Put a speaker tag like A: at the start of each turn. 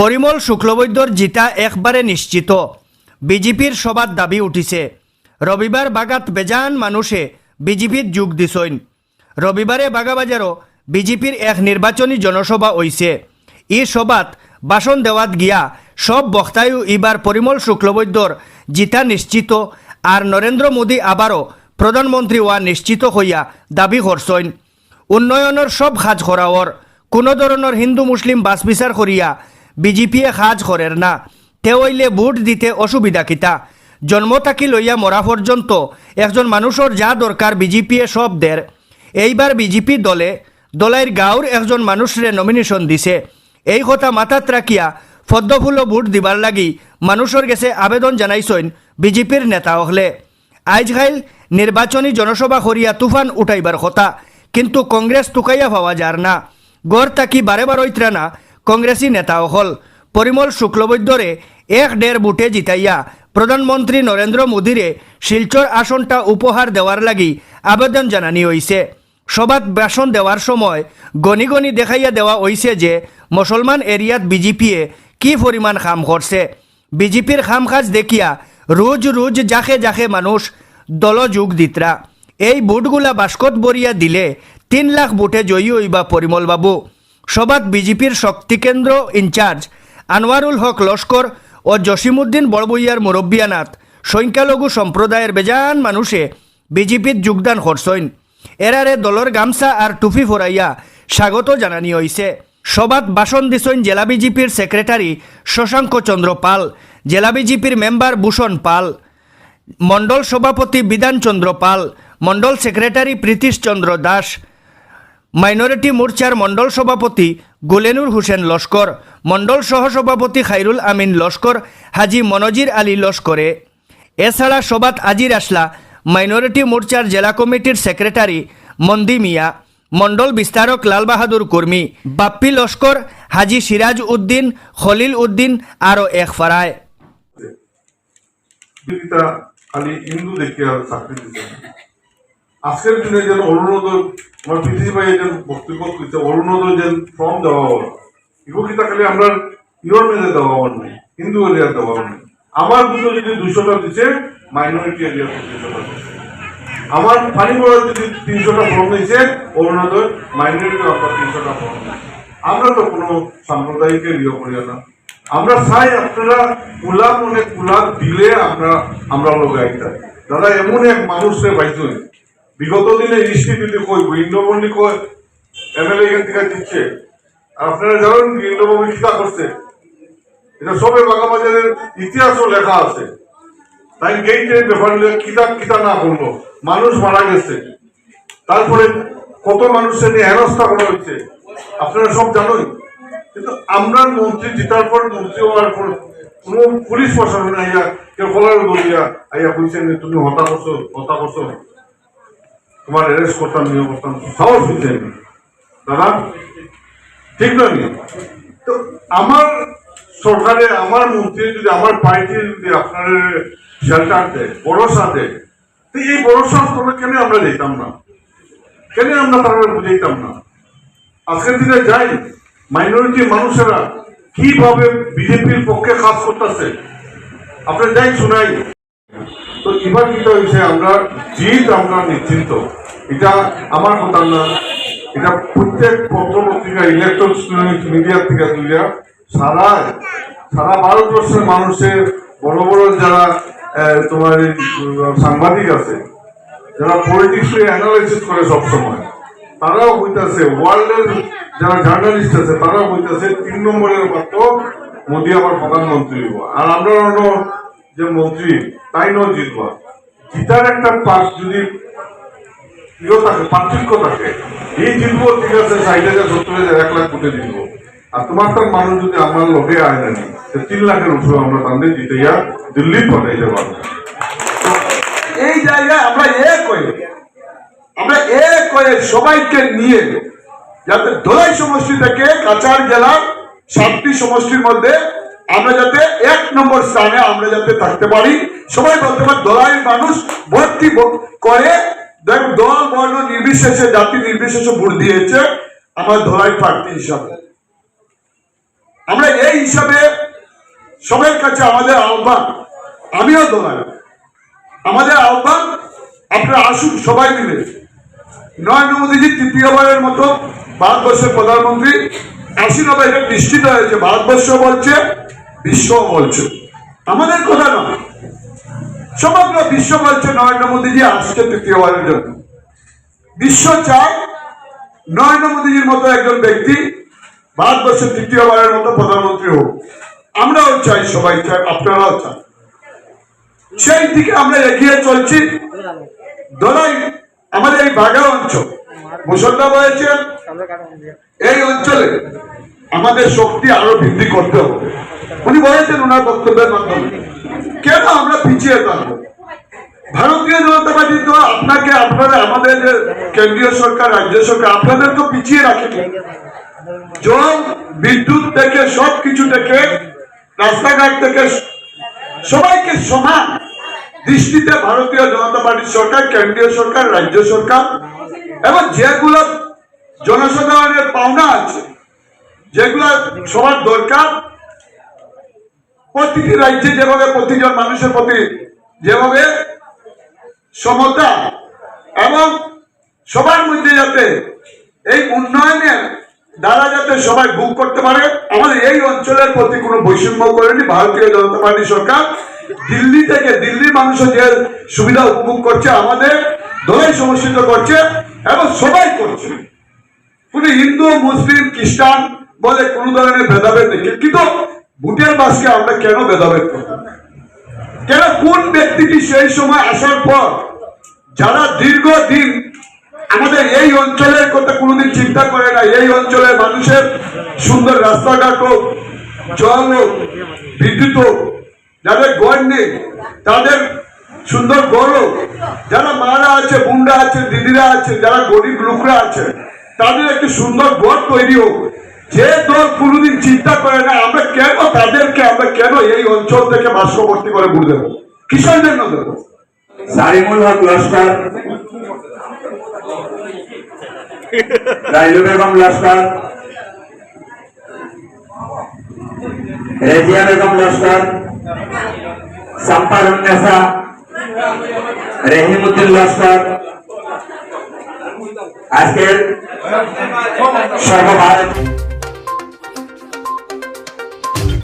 A: পরিমল শুক্লবৈদ্যর জিতা একবারে নিশ্চিত। বিজেপির সবার দাবি উঠিছে। রবিবার বাগাত বেজান মানুষে বিজেপির যোগ দিছইন। রবিবারে বাগাবাজারও বিজেপির এক নির্বাচনী জনসভা হইছে। ই সভাত ভাষণ দেওয়াত গিয়া সব বক্তায়ু এবার পরিমল শুক্লবৈদ্যর জিতা নিশ্চিত আর নরেন্দ্র মোদী আবারও প্রধানমন্ত্রী হওয়া নিশ্চিত হইয়া দাবি করছইন। উন্নয়নের সব কাজ করাওর কোনো ধরনের হিন্দু মুসলিম বাস বিচার করিয়া বিজেপিয়ে সাজ করের না। তেওইলে ভোট দিতে অসুবিধা কিতা। জন্ম থাকি লইয়া মরা পর্যন্ত একজন মানুষের যা দরকার বিজেপিয়ে সব দের এইবার বিজেপি দলে দলের গাঁওর একজন মানুষরে নমিনেশন দিছে। এই কথা মাথাত রাখিয়া পদ্মফুল ভোট দিবার লাগি মানুষের গেছে আবেদন জানাইছেন বিজেপির নেতা হলে আইজখাইল নির্বাচনী জনসভা করিয়া তুফান উঠাইবার কথা, কিন্তু কংগ্রেস তুকাইয়া পাওয়া যার না। গড় তাকি বারে বার ঐত্রা না কংগ্রেসী হল। পরিমল শুক্লবৈদ্যরে এক দেড় বুটে জিতাইয়া। প্রধানমন্ত্রী নরেন্দ্র মোদীরে শিলচর আসনটা উপহার দেওয়ার লাগি আবেদন জানানি হইছে সবাত ভাষণ দেওয়ার সময় গনি গনি দেখাইয়া দেওয়া হইছে যে মুসলমান এরিয়াত বিজেপিয়ে কি পরিমাণ খাম করছে বিজেপির খাম কাজ দেখিয়া রোজ রোজ জাখে জাখে মানুষ দল যুগ দিতরা এই বুটগুলা বাস্কত বরিয়া দিলে তিন লাখ বুটে জয়ী হইবা পরিমল বাবু। সবাত বিজেপির শক্তিকেন্দ্র ইনচার্জ আনোয়ারুল হক লস্কর ও জসিমুদ্দিন বড়বইয়ার মুরব্বিয়ানাথ। সংখ্যালঘু সম্প্রদায়ের বেজান মানুষে বিজেপির যোগদান করছইন এরারে দলর গামছা আর টুপি ফরাইয়া স্বাগত জানানি হইছে। সবাত বাসন দিছইন জেলা বিজেপির সেক্রেটারি শশাঙ্ক চন্দ্র পাল, জেলা বিজেপির মেম্বার ভূষণ পাল, মণ্ডল সভাপতি বিধানচন্দ্র পাল, মণ্ডল সেক্রেটারি প্রীতিশ চন্দ্র দাস মাইনরিটি মোর্চার মণ্ডল সভাপতি গুলেনুর হোসেন লস্কর, মণ্ডল সহসভাপতি খাইরুল আমিন লস্কর, হাজি মনজির আলী লস্করে। এছাড়া সবাত আজির আসলা, মাইনরিটি মোর্চার জেলা কমিটির সেক্রেটারি মন্দি মিয়া, মণ্ডল বিস্তারক লাল বাহাদুর কর্মী, বাপ্পি লস্কর, হাজি সিরাজ উদ্দিন, খলিল উদ্দিন, আরও এক ফারায়।
B: খালি হিন্দু দেখিয়া চাকরি দিতে আজকের দিনে যেন অরুণোদয়, আমার ভাই যেন বক্তব্য অরুণোদয় যেন ফর্ম দেওয়া হল এগুলিটা খালি আমরা ইউর মেলে দেওয়া হওয়ার নেই, হিন্দু এরিয়ার দেওয়া হওয়ার নেই। আমার দুটো যদি দুশোটা দিচ্ছে মাইনরিটি এরিয়া দুশোটা দিচ্ছে। আমার পানিগড়া যদি তিনশোটা ফর্ম দিয়েছে অরুণোদয় মাইনরিটি আপনার তিনশোটা ফর্ম আমরা তো কোনো সাম্প্রদায়িকের ইয়ে করি না। আমরা চাই আপনারা কুলা মনে কুলা দিলে আমরা আমরা লগাইতা দাদা, এমন এক মানুষরে পাইছুন বিগত দিনে যদি কই ইন্দ্রমণি কই, এমএলএ এখান থেকে দিচ্ছে। আপনারা জানেন ইন্দ্রবাবু কিতা করছে। এটা সবে বাগাবাজারের ইতিহাসও লেখা আছে। তাই গেইটের ব্যাপার কিতা কিতা না করল মানুষ মারা গেছে। তারপরে কত মানুষের নিয়ে হেনস্থা করা হচ্ছে। আপনারা সব জানোই। কিন্তু আমরা মন্ত্রী, জিতার পর মন্ত্রী হওয়ার পর কোনো পুলিশ প্রশাসন আইয়া, কেউ কলার বলিয়া আইয়া কইছেন তুমি হতা করছ হতা করছ তোমার অ্যারেস্ট করতাম নিয়ে করতাম, সাহস হইছে দাদা, ঠিক নয় তো আমার সরকারে, আমার মন্ত্রী যদি, আমার পার্টির যদি আপনার শেল্টার দেয়, ভরসা দেয়, তো এই ভরসা তোমরা কেন আমরা দিতাম না? কেন আমরা তারা বুঝাইতাম না? আজকের দিনে যাই মাইনরিটি মানুষেরা কীভাবে বিজেপির পক্ষে কাজ করতেছে? আপনার যাই, শোনাই। তো এবার কিটা হয়েছে, আমরা জিত আমরা নিশ্চিন্ত। এটা আমার কথা না। এটা প্রত্যেক পত্র পত্রিকা ইলেকট্রনিক মিডিয়া থেকে তুলিয়া সারা সারা ভারতবর্ষের মানুষের, বড় বড় যারা তোমার সাংবাদিক আছে, যারা পলিটিক্স অ্যানালাইসিস করে সবসময়, তারাও হইতাছে ওয়ার্ল্ডের যারা জার্নালিস্ট আছে, তারাও হইতাছে তিন নম্বরের মাত্র মোদী আবার প্রধানমন্ত্রী আর আমরা অন্য যে মন্ত্রী, তাই নয় জিতবা। জিতার একটা পাস যদি ইয়ে থাকে, পার্থক্য থাকে এই জিতবো, ঠিক আছে ষাট হাজার সত্তর হাজার, এক লাখ কোটি জিতবো। আর তোমার তার মানুষ যদি আমার লগে আয় না তিন লাখের উপরে আমরা তাদের জিতাইয়া দিল্লি পাঠাইতে পারব।
C: এই জায়গায় আমরা এক হয়ে, আমরা এক হয়ে সবাইকে নিয়ে যাতে ধলাই সমষ্টি থেকে কাছাড় জেলার সাতটি সমষ্টির মধ্যে আমরা যাতে এক নম্বর স্থানে আমরা যাতে থাকতে পারি। সবাই বলতে পারে দলাই মানুষ ভর্তি করে। দেখ, দল, বর্ণ নির্বিশেষে, জাতি নির্বিশেষে ভোট দিয়েছে। আমার ধলাই প্রার্থী হিসাবে। আমরা এই হিসাবে সবার কাছে আমাদের আহ্বান, আমিও দোলাই। আমাদের আহ্বান, আপনারা আসুন সবাই মিলে। নরেন্দ্র মোদীজি তৃতীয়বারের মতো ভারতবর্ষের প্রধানমন্ত্রী। আশি নব্বই নিশ্চিত হয়েছে, ভারতবর্ষ বলছে বিশ্ব বলছে। আমাদের কথা নয়। সমগ্র বিশ্ব বলছে নরেন্দ্র মোদীজি আসছে তৃতীয়বারের জন্য। বিশ্ব চায় নরেন্দ্র মোদীজির মতো একজন ব্যক্তি ভারতবর্ষের তৃতীয়বারের মতো প্রধানমন্ত্রী হোক। আমরাও চাই, সবাই চাই, আপনারাও চান। সেই দিকে আমরা এগিয়ে চলছি। দোলাই আমাদের এই বাগা অঞ্চল। মুসলদা বলেছেন, এই অঞ্চলে আমাদের শক্তি আরও বৃদ্ধি করতে হবে। উনি বলেছেন ওনার বক্তব্যের মাধ্যমে। কেন আমরা পিছিয়ে থাকব ভারতীয় জনতা পার্টি তো আপনাকে, আপনারা, আমাদের যে কেন্দ্রীয় সরকার, রাজ্য সরকার আপনাদের তো পিছিয়ে রাখেনি। জল, বিদ্যুৎ থেকে সব কিছু থেকে, রাস্তাঘাট থেকে, সবাইকে সমান দৃষ্টিতে ভারতীয় জনতা পার্টির সরকার, কেন্দ্রীয় সরকার, রাজ্য সরকার, এবং যেগুলো জনসাধারণের পাওনা আছে যেগুলো সবার দরকার। প্রতিটি রাজ্যে যেভাবে প্রতিজন মানুষের প্রতি যেভাবে সমতা এবং সবার মধ্যে যাতে এই উন্নয়নের দ্বারা যাতে সবাই বুক করতে পারে, আমাদের এই অঞ্চলের প্রতি কোনো বৈষম্য করেনি ভারতীয় জনতা পার্টি সরকার। দিল্লি থেকে দিল্লির মানুষও যে সুবিধা উপভোগ করছে, আমাদের দলাই সমর্থিত করছে এবং সবাই করছে। কোনো হিন্দু, মুসলিম, খ্রিস্টান বলে কোনো ধরনের ভেদাভেদ নেই। কিন্তু ভোটের বাসকে আমরা কেন ভেদাভেদ করব? কেন কোন ব্যক্তিটি সেই সময় আসার পর যারা দীর্ঘদিন আমাদের এই অঞ্চলের কথা কোনোদিন চিন্তা করে না এই অঞ্চলের মানুষের সুন্দর রাস্তাঘাট হোক, জল হোক, বিদ্যুৎ হোক, যাদের গড় নেই, তাদের সুন্দর গড় হোক, যারা মারা আছে বুন্ডা আছে, দিদিরা আছে, যারা গরিব লোকরা আছে, তাদের একটি সুন্দর গড় তৈরি হোক যে দল কোনোদিন চিন্তা করে না, আমরা কেন তাদেরকে, আমরা কেন এই অঞ্চল থেকে বাস্কবর্তী করে ভুল দেবো? কিসের জন্য দেবো?
D: সারিমুল হক বেগম রেজিয়া বেগম সম্পারুন্নেসা রহিমুদ্দিন লস্কর। আজকের সর্বভারত